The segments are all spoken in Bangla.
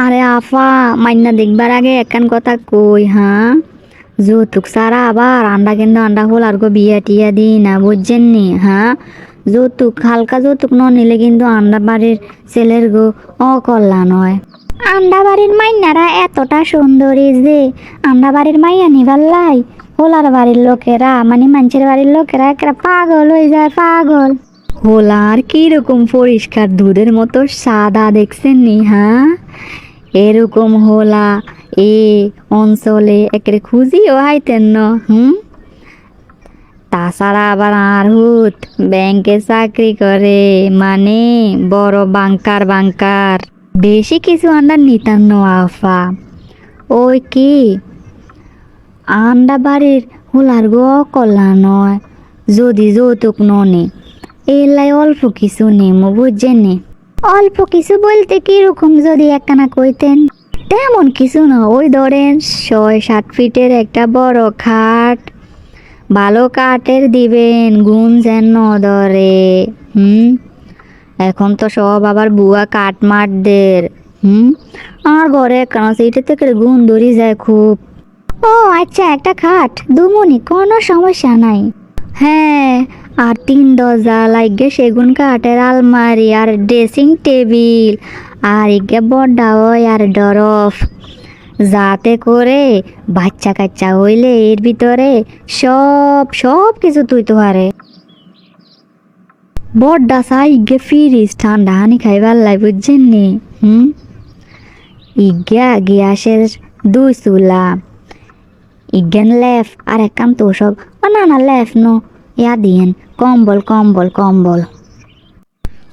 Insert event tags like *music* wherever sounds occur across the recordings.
আরে আফা মাইনা দেখবার আগে একান কথা কই হ্যাঁ যৌতুক সারা আবার আন্ডা কিন্তু আন্ডা হল আর গো বিয়া টিয়া দিই না বুঝছেন নি হ্যাঁ যৌতুক হালকা যৌতুক ন নিলে কিন্তু আন্ডা বাড়ির ছেলের গো অকল্যাণ হয়। আন্ডা বাড়ির মাইনারা এতটা সুন্দরী যে আন্ডা বাড়ির মাইয়া নিবার লাই হোলার বাড়ির লোকেরা মানে মানুষের বাড়ির লোকেরা একটা পাগল হয়ে যায় পাগল। হোলার কীরকম পরিষ্কার দুধের মতো সাদা দেখছেন নি হ্যাঁ এরকম হোলা এ অঞ্চলে একের খুঁজিও হাইতেন ন, হুম? তাছাড়া আবার আর হুত, ব্যাংকে চাকরি করে মানে বড় বাংকার বাংকার। বেশি কিছু আন্ডা নিতাম ন, আফা। ওই কি? আন্ডা বাড়ির হোলার গো কল্যাণ নয়, যদি যৌতুক ননে এলাই অল্প কিছু নেমো বুঝছেন নি অল্প কিছু বলতে কীরকম যদি একখানা কইতেন? তেমন কিছু না, ওই ধরেন ছয়, সাত ফিটের একটা বড় খাট। ভালো কাঠের দিবেন, গুণ যেন ধরে, হুম? এখন তো সব আবার বুয়া কাঠ মারদের হুম? আর ঘরে কেন সেইটা থেকে গুণ ধরি যায় খুব। ও আচ্ছা একটা খাট। দুমুনি, কোনো সমস্যা নাই। হ্যাঁ আর তিন দরজা লাগে সেগুন, কাঠের আলমারি আর ড্রেসিং টেবিল আর ইগে হয় আর ডরফ। যাতে করে বাচ্চা কাচ্চা হইলে এর ভিতরে সব সব কিছু তুই তো পারে বড্ডা সা ইগে ফিরিস ঠান্ডা হানি খাইবার লাই, বুঝছেন নি? হুম? ইগা গিয়াসের দুই চুলা, ইগেন লেফ আর তো সব না না লেফ নো। ইয়া কম্বল কম্বল কম্বল।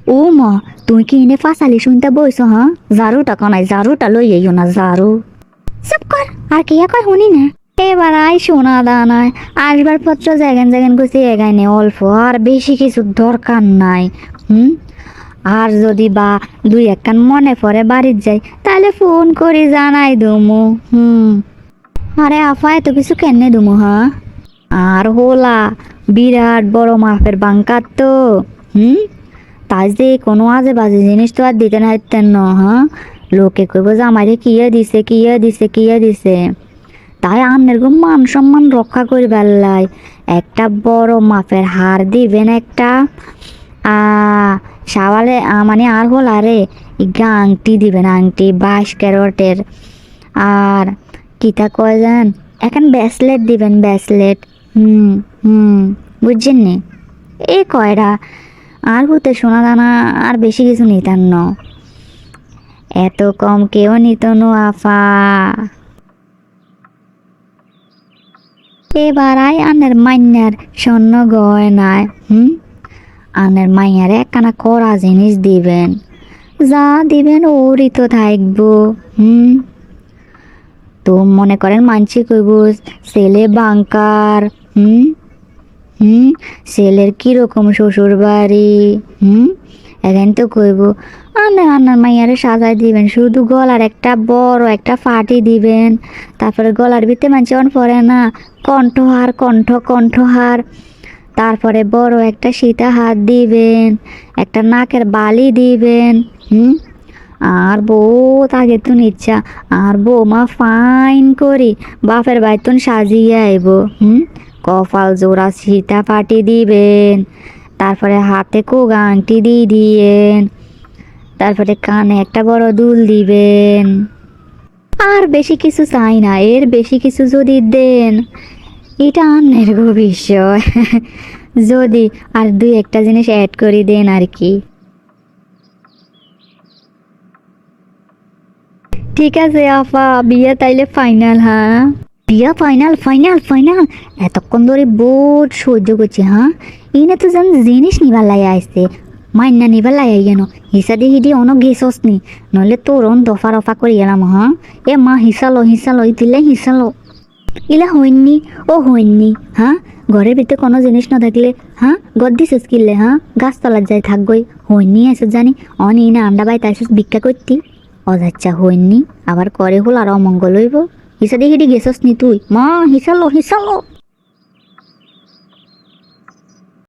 ও ম তুই কি এনে ফাঁসালি শুনতে বইছ হ্যাঁ ঝাড়ুটা কনাই ঝাড়ুটা লই আইও না ঝাড়ু চুপ কর আর কি কয় শুনি না? এবার আই শোনা দানায় আসবার পত্র জায়গান জায়গান গুছি এগাইনে অল্প, আর বেশি কিছু দরকার নাই, হুম? আর যদি বা দুই একখান মনে পড়ে বাড়ির যাই তাহলে ফোন করে জানাই দুমু, হুম। আরে আফা এত কিছু কেনে দুমু হ্যাঁ আর হোলা বিরাট বড় মাপের বাঙ্কার তো। হুম? তাই যে কোনো আজে বাজে জিনিস তো আর দিতে না হইতেন ন হ্যাঁ? লোকে কইব যে আমারে কিয়ে দিছে কিয়ে দিছে কিয়ে দিছে। তাই আমের গো মান সম্মান রক্ষা করি বেল্লাই একটা বড় মাপের হার দিবেন একটা। সাওয়ালে মানে আর হল আরে ইগা আংটি দিবেন আংটি, বাইশ ক্যারটের। আর কিতা কয় যান এখন ব্যাসলেট দিবেন ব্যাসলেট। হুম হুম, বুঝছেন নি? এই কয়রা, আর হতে সোনা দানা আর বেশি কিছু নিতেন ন। এত কম কেউ নিত নো, আফা। এবার আয় আনের মাইনার স্বর্ণ গয়নায়, হুম? আনের মাইয়ারে একখানা করা জিনিস দিবেন। যা দিবেন ওরই তো থাকব, হুম? তো মনে করেন মানছি কইব ছেলে বাঙ্কার হুম? হুম? ছেলের কীরকম শ্বশুর বাড়ি হুম? এখান তো কইব আন্নার আন্নার মাইয়ারে সাজাই দিবেন, শুধু গলার একটা বড় একটা ফাটি দিবেন, তারপরে গলার ভিতরে মানছি অন পরে না, কণ্ঠহার, কণ্ঠ, কণ্ঠহার, তারপরে বড় একটা সীতা হাত দিবেন, একটা নাকের বালি দিবেন, হুম? আর বউ তাকে তুন ইচ্ছা আর বৌমা ফাইন করি। বাপের বাইতুন সাজিয়ে আইব, হুম? কপাল জোড়া সীতা পাটি দিবেন। তারপরে হাতে কোগা আংটি দিয়ে দিয়েন। তারপরে কানে একটা বড় দুল দিবেন। আর বেশি কিছু চাই না, এর বেশি কিছু যদি দেন, এটা আন্নের গো বিষয় *laughs* যদি আর দুই একটা জিনিস অ্যাড করে দেন আর কি। ঠিক আছে, আফা। বিয়ে তাইলে ফাইনাল হ্যাঁ বিয়া ফাইনাল ফাইনাল ফাইনাল এতক্ষণ ধরে বোট সহ্য করছি হ্যাঁ ইনে তো যেন জিনিস নিবার লাই আসছে মাইনা নিবার লাই গেন হিসা দিয়ে হিডি অন গেছস নি। নইলে তোর অন দফা রফা করে গেলাম হ্যাঁ এ মা হিসালো হিসালো দিলে হিসালো। ইলা হইননি, ও হইননি হ্যাঁ ঘরের ভিতরে কোনো জিনিস না থাকলে হ্যাঁ গদ দিছিস কিনলে হ্যাঁ গাছতলার যাই থাকবই হইনি আসে জানি। অন না আন্ডা বাই তাই ভিক্ষা করতি। অজাচ্ছা হইননি। আবার করে হল আর অমঙ্গল হইব। হিসা হিডি গেছস নি তুই? মা, হিসালো হিসালো।